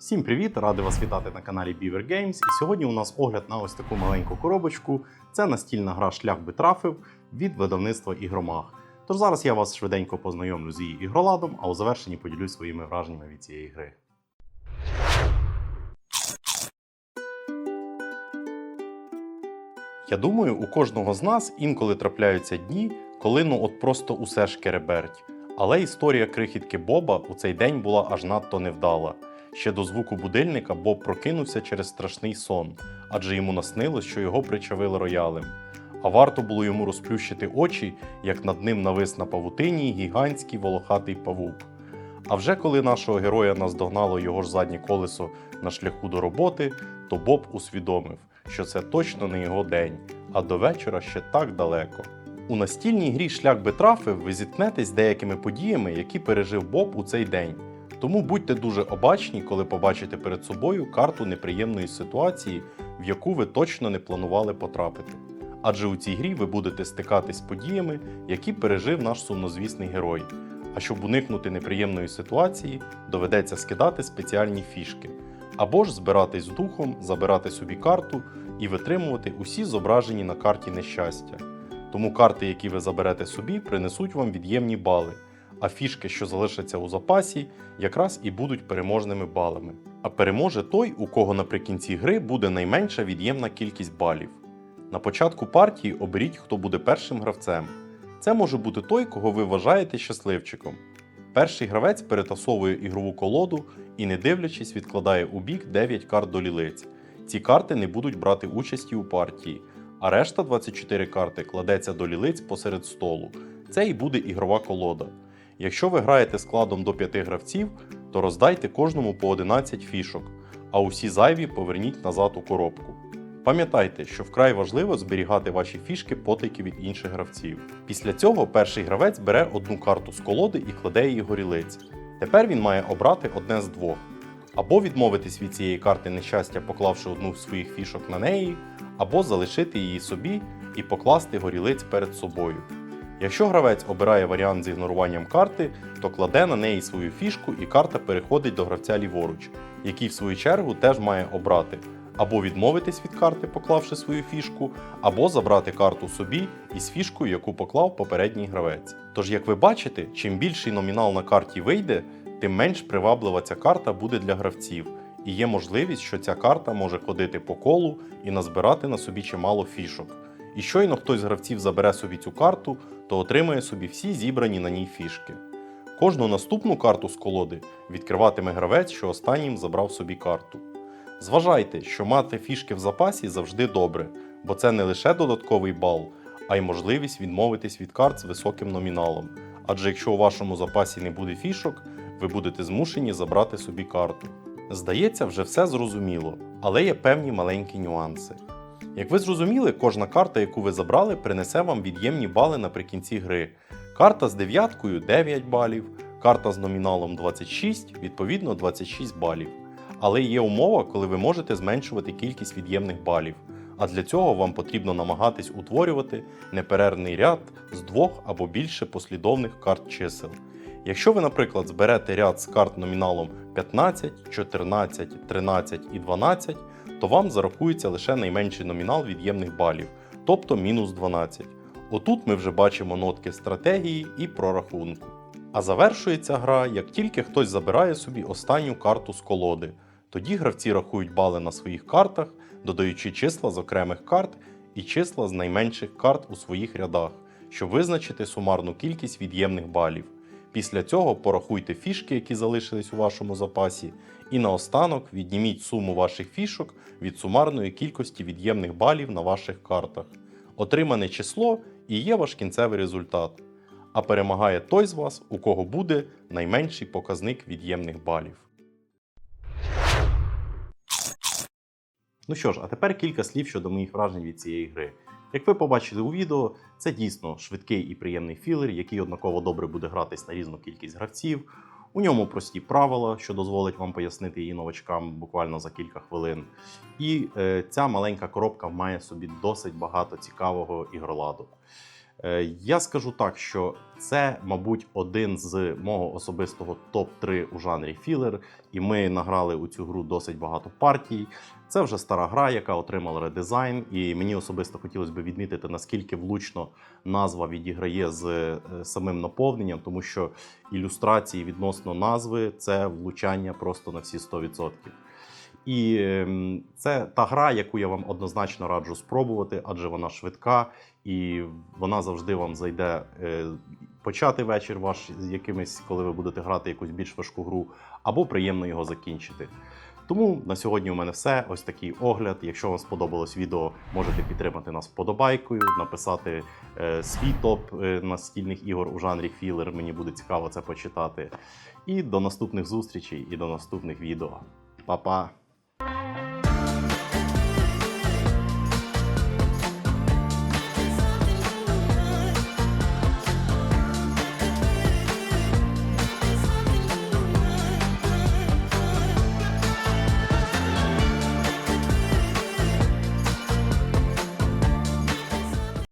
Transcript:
Всім привіт! Радий вас вітати на каналі Beaver Games. І сьогодні у нас огляд на ось таку маленьку коробочку. Це настільна гра Шлях би трафив від видавництва Ігромаг. Тож зараз я вас швиденько познайомлю з її ігроладом, а у завершенні поділюсь своїми враженнями від цієї гри. Я думаю, у кожного з нас інколи трапляються дні, коли ну от просто усе шкереберть. Але історія крихітки Боба у цей день була аж надто невдала. Ще до звуку будильника Боб прокинувся через страшний сон, адже йому наснилось, що його причавили роялем. А варто було йому розплющити очі, як над ним навис на павутині гігантський волохатий павук. А вже коли нашого героя наздогнало його ж заднє колесо на шляху до роботи, то Боб усвідомив, що це точно не його день, а до вечора ще так далеко. У настільній грі шлях би трафив, ви зіткнетесь деякими подіями, які пережив Боб у цей день. Тому будьте дуже обачні, коли побачите перед собою карту неприємної ситуації, в яку ви точно не планували потрапити. Адже у цій грі ви будете стикатись з подіями, які пережив наш сумнозвісний герой. А щоб уникнути неприємної ситуації, доведеться скидати спеціальні фішки, або ж збиратись з духом, забирати собі карту і витримувати усі зображені на карті нещастя. Тому карти, які ви заберете собі, принесуть вам від'ємні бали, а фішки, що залишаться у запасі, якраз і будуть переможними балами. А переможе той, у кого наприкінці гри буде найменша від'ємна кількість балів. На початку партії оберіть, хто буде першим гравцем. Це може бути той, кого ви вважаєте щасливчиком. Перший гравець перетасовує ігрову колоду і, не дивлячись, відкладає у бік 9 карт до лілиць. Ці карти не будуть брати участі у партії, а решта 24 карти кладеться до лілиць посеред столу. Це і буде ігрова колода. Якщо ви граєте складом до 5 гравців, то роздайте кожному по 11 фішок, а усі зайві поверніть назад у коробку. Пам'ятайте, що вкрай важливо зберігати ваші фішки потайки від інших гравців. Після цього перший гравець бере одну карту з колоди і кладе її горілиць. Тепер він має обрати одне з двох: або відмовитись від цієї карти нещастя, поклавши одну з своїх фішок на неї, або залишити її собі і покласти горілиць перед собою. Якщо гравець обирає варіант з ігноруванням карти, то кладе на неї свою фішку і карта переходить до гравця ліворуч, який в свою чергу теж має обрати або відмовитись від карти, поклавши свою фішку, або забрати карту собі із фішкою, яку поклав попередній гравець. Тож, як ви бачите, чим більший номінал на карті вийде, тим менш приваблива ця карта буде для гравців, і є можливість, що ця карта може ходити по колу і назбирати на собі чимало фішок. І щойно хтось з гравців забере собі цю карту, то отримає собі всі зібрані на ній фішки. Кожну наступну карту з колоди відкриватиме гравець, що останнім забрав собі карту. Зважайте, що мати фішки в запасі завжди добре, бо це не лише додатковий бал, а й можливість відмовитись від карт з високим номіналом. Адже якщо у вашому запасі не буде фішок, ви будете змушені забрати собі карту. Здається, вже все зрозуміло, але є певні маленькі нюанси. Як ви зрозуміли, кожна карта, яку ви забрали, принесе вам від'ємні бали наприкінці гри. Карта з дев'яткою 9 балів, карта з номіналом 26, відповідно 26 балів. Але є умова, коли ви можете зменшувати кількість від'ємних балів. А для цього вам потрібно намагатись утворювати неперервний ряд з двох або більше послідовних карт чисел. Якщо ви, наприклад, зберете ряд з карт номіналом 15, 14, 13 і 12, то вам зарахується лише найменший номінал від'ємних балів, тобто мінус 12. Отут ми вже бачимо нотки стратегії і прорахунку. А завершується гра, як тільки хтось забирає собі останню карту з колоди. Тоді гравці рахують бали на своїх картах, додаючи числа з окремих карт і числа з найменших карт у своїх рядах, щоб визначити сумарну кількість від'ємних балів. Після цього порахуйте фішки, які залишились у вашому запасі, і наостанок відніміть суму ваших фішок від сумарної кількості від'ємних балів на ваших картах. Отримане число і є ваш кінцевий результат. А перемагає той з вас, у кого буде найменший показник від'ємних балів. Ну що ж, а тепер кілька слів щодо моїх вражень від цієї гри. Як ви побачили у відео, це дійсно швидкий і приємний філер, який однаково добре буде гратись на різну кількість гравців. У ньому прості правила, що дозволить вам пояснити її новачкам буквально за кілька хвилин. І е, ця маленька коробка має собі досить багато цікавого ігроладу. Е, Я скажу так, що це, мабуть, один з мого особистого топ-3 у жанрі філер, і ми награли у цю гру досить багато партій. Це вже стара гра, яка отримала редизайн, і мені особисто хотілося б відмітити, наскільки влучно назва відіграє з е, самим наповненням, тому що ілюстрації відносно назви це влучання просто на всі 100%. І ем, це та гра, яку я вам однозначно раджу спробувати, адже вона швидка і вона завжди вам зайде е, почати вечір ваш з якимось, коли ви будете грати якусь більш важку гру, або приємно його закінчити. Тому на сьогодні у мене все. Ось такий огляд. Якщо вам сподобалось відео, можете підтримати нас вподобайкою, написати е, свій топ е, настільних ігор у жанрі філер. Мені буде цікаво це почитати. І до наступних зустрічей і до наступних відео. Па-па!